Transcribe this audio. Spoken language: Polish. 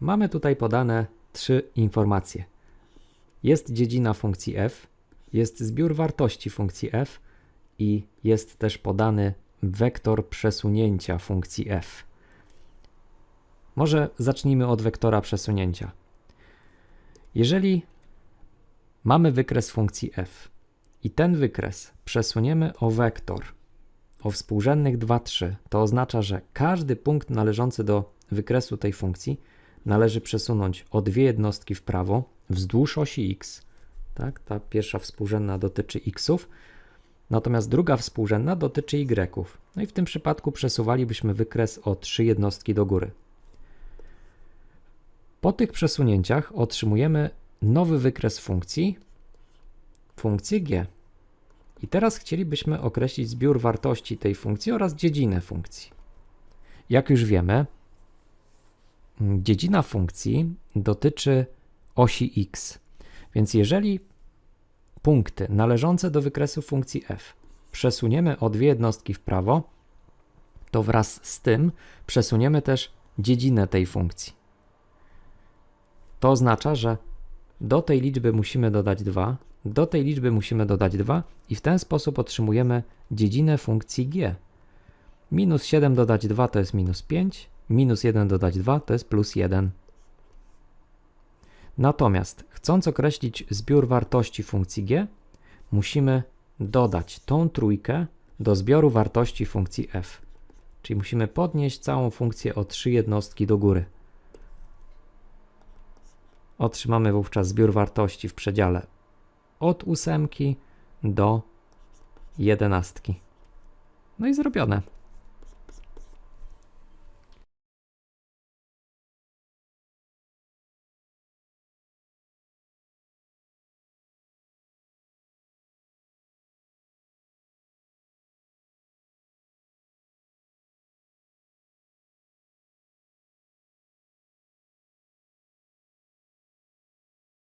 mamy tutaj podane trzy informacje. Jest dziedzina funkcji f, jest zbiór wartości funkcji f i jest też podany wektor przesunięcia funkcji f. Może zacznijmy od wektora przesunięcia. Jeżeli mamy wykres funkcji f i ten wykres przesuniemy o wektor o współrzędnych 2, 3, to oznacza, że każdy punkt należący do wykresu tej funkcji należy przesunąć o dwie jednostki w prawo wzdłuż osi x. Tak? Ta pierwsza współrzędna dotyczy xów, natomiast druga współrzędna dotyczy y. No i w tym przypadku przesuwalibyśmy wykres o trzy jednostki do góry. Po tych przesunięciach otrzymujemy nowy wykres funkcji, funkcję g. I teraz chcielibyśmy określić zbiór wartości tej funkcji oraz dziedzinę funkcji. Jak już wiemy, dziedzina funkcji dotyczy osi x. Więc jeżeli punkty należące do wykresu funkcji f przesuniemy o dwie jednostki w prawo, to wraz z tym przesuniemy też dziedzinę tej funkcji. To oznacza, że do tej liczby musimy dodać 2, do tej liczby musimy dodać 2 i w ten sposób otrzymujemy dziedzinę funkcji g. Minus 7 dodać 2 to jest minus 5, minus 1 dodać 2 to jest plus 1. Natomiast chcąc określić zbiór wartości funkcji g, musimy dodać tą trójkę do zbioru wartości funkcji f. Czyli musimy podnieść całą funkcję o 3 jednostki do góry. Otrzymamy wówczas zbiór wartości w przedziale od ósemki do jedenastki. No i zrobione.